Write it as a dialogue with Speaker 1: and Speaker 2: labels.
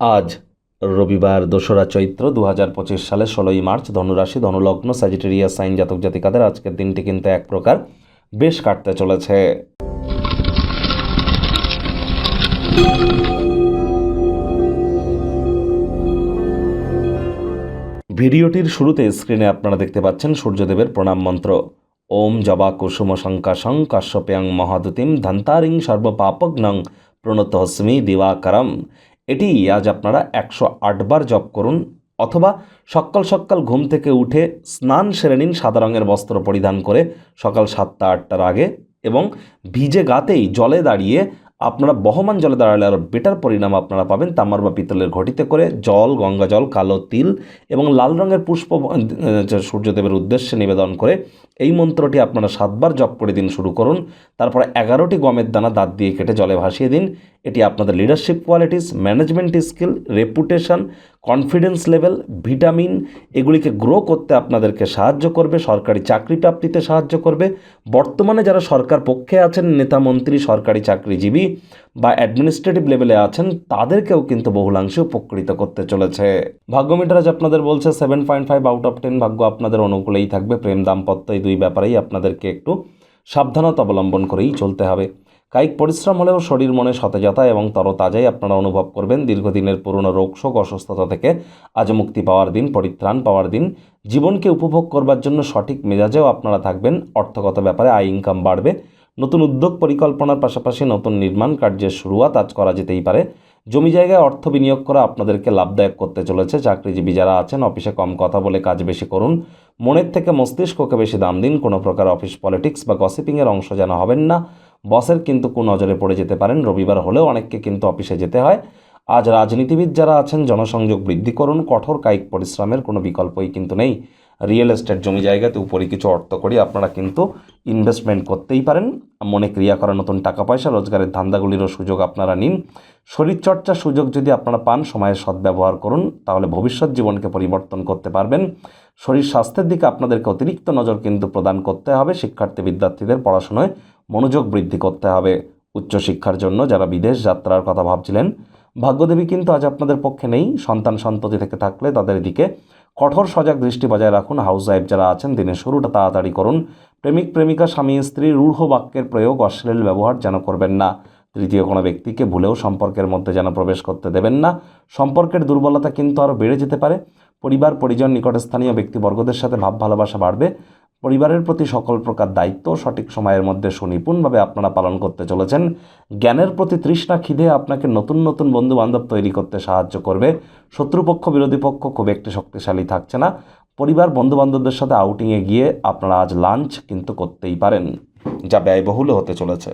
Speaker 1: আজ রবিবার দোসরা চৈত্র দু হাজার পঁচিশ সালে ষোলোই মার্চ, ধনুরাশি, ধনুলগ্ন স্যাজিটেরিয়াস সাইন জাতক জাতিকাদের আজকের দিনটি কিন্তু এক প্রকার বেশ কাটতে চলেছে। ভিডিওটির শুরুতে স্ক্রিনে আপনারা দেখতে পাচ্ছেন সূর্যদেবের প্রণাম মন্ত্র। ওম জবা কুসুম শঙ্কাশং কাশ্যপ্যাং মহাদুতিম ধন্তারিং সর্বপাপগ্নং প্রণতহস্মি দিবাকরম। এটি আজ আপনারা একশো আটবার জপ করুন অথবা সকাল সকাল ঘুম থেকে উঠে স্নান সেরে নিন সাদা রঙের বস্ত্র পরিধান করে সকাল সাতটা আটটার আগে এবং ভিজে গাতেই জলে দাঁড়িয়ে আপনারা বহমান জলে দাঁড়ালে আরও বেটার পরিণাম আপনারা পাবেন। তামার বা পিতলের ঘটিতে করে জল, গঙ্গা জল, কালো তিল এবং লাল রঙের পুষ্প সূর্যদেবের উদ্দেশ্যে নিবেদন করে এই মন্ত্রটি আপনারা সাতবার জপ করে দিন শুরু করুন। তারপরে এগারোটি গমের দানা দাঁত দিয়ে কেটে জলে ভাসিয়ে দিন। এটি আপনাদের leadership qualities management skill reputation confidence level vitamin এগুলিকে গ্রো করতে আপনাদেরকে সাহায্য করবে, সরকারি চাকরি প্রাপ্তিতে সাহায্য করবে। বর্তমানে যারা সরকার পক্ষে আছেন, নেতা মন্ত্রী, সরকারি চাকরিজীবী বা অ্যাডমিনিস্ট্রেটিভ লেভেলে আছেন, তাদেরকেও কিন্তু বহুলাংশে উপকৃত করতে চলেছে। ভাগ্য মিটার আজ আপনাদের বলছে seven point five out of ten ভাগ্য আপনাদের অনুকূলেই থাকবে, প্রেম দাম্পত্য এই দুই ব্যাপারেই আপনাদেরকে একটু সাবধানতা অবলম্বন করেই চলতে হবে। কায়িক পরিশ্রম হলেও শরীর মনে সতেজতা এবং তরতাজাই আপনারা অনুভব করবেন। দীর্ঘদিনের পুরনো রোগ, শোক, অসুস্থতা থেকে আজ মুক্তি পাওয়ার দিন, পরিত্রাণ পাওয়ার দিন। জীবনকে উপভোগ করবার জন্য সঠিক মেজাজেও আপনারা থাকবেন। অর্থগত ব্যাপারে আয় ইনকাম বাড়বে। নতুন উদ্যোগ পরিকল্পনার পাশাপাশি নতুন নির্মাণ কার্যের শুরুয়াত আজ করা যেতেই পারে। জমি জায়গায় অর্থ বিনিয়োগ করা আপনাদেরকে লাভদায়ক করতে চলেছে। চাকরিজীবী যারা আছেন, অফিসে কম কথা বলে কাজ বেশি করুন। মনের থেকে মস্তিষ্ককে বেশি দাম দিন। কোনো প্রকার অফিস পলিটিক্স বা গসিপিংয়ের অংশ যেন হবেন না। বসের কিন্তু কোন নজরে পড়ে যেতে পারেন। রবিবার হলেও অনেককে কিন্তু অফিসে যেতে হয়। আজ রাজনীতিবিদ যারা আছেন, জনসংযোগ বৃদ্ধি করুন, কঠোর কায়িক পরিশ্রমের কোনো বিকল্পই কিন্তু নেই। রিয়েল এস্টেট জমি জায়গাতে উপরে কিছু অর্থ করে আপনারা কিন্তু ইনভেস্টমেন্ট করতেই পারেন। মনে ক্রিয়া করা নতুন টাকা পয়সা, রোজগারের ধান্দাগুলিরও সুযোগ আপনারা নিন। শরীরচর্চার সুযোগ যদি আপনারা পান, সময়ের সদ্ব্যবহার করুন, তাহলে ভবিষ্যৎ জীবনকে পরিবর্তন করতে পারবেন। শরীর স্বাস্থ্যের দিকে আপনাদেরকে অতিরিক্ত নজর কিন্তু প্রদান করতে হবে। শিক্ষার্থী, বিদ্যার্থীদের পড়াশোনায় মনোযোগ বৃদ্ধি করতে হবে উচ্চশিক্ষার জন্য, যারা বিদেশ যাত্রার কথা ভাবছিলেন। ভাগ্যদেবী কিন্তু আজ আপনাদের পক্ষে নেই। সন্তান সন্ততি থেকে থাকলে তাদের দিকে কঠোর সজাগ দৃষ্টি বজায় রাখুন। হাউস ওয়াইফ যারা আছেন, দিনের শুরুটা তাড়াতাড়ি করুন। প্রেমিক, প্রেমিকা, স্বামী, স্ত্রী, রূঢ় বাক্যের প্রয়োগ, অশ্লীল ব্যবহার যেন করবেন না। তৃতীয় কোনো ব্যক্তিকে ভুলেও সম্পর্কের মধ্যে যেন প্রবেশ করতে দেবেন না। সম্পর্কের দুর্বলতা কিন্তু আরও বেড়ে যেতে পারে। পরিবার, পরিজন, নিকটস্থানীয় ব্যক্তিবর্গদের সাথে ভাব ভালোবাসা বাড়বে। পরিবারের প্রতি সকল প্রকার দায়িত্ব সঠিক সময়ের মধ্যে সুনিপুণভাবে আপনারা পালন করতে চলেছেন। জ্ঞানের প্রতি তৃষ্ণা খিদে আপনাকে নতুন নতুন বন্ধু বান্ধব তৈরি করতে সাহায্য করবে। শত্রুপক্ষ, বিরোধী পক্ষ খুব একটি শক্তিশালী থাকছে না। পরিবার, বন্ধুবান্ধবদের সাথে আউটিংয়ে গিয়ে আপনারা আজ লাঞ্চ কিন্তু করতেই পারেন, যা ব্যয়বহুল হতে চলেছে।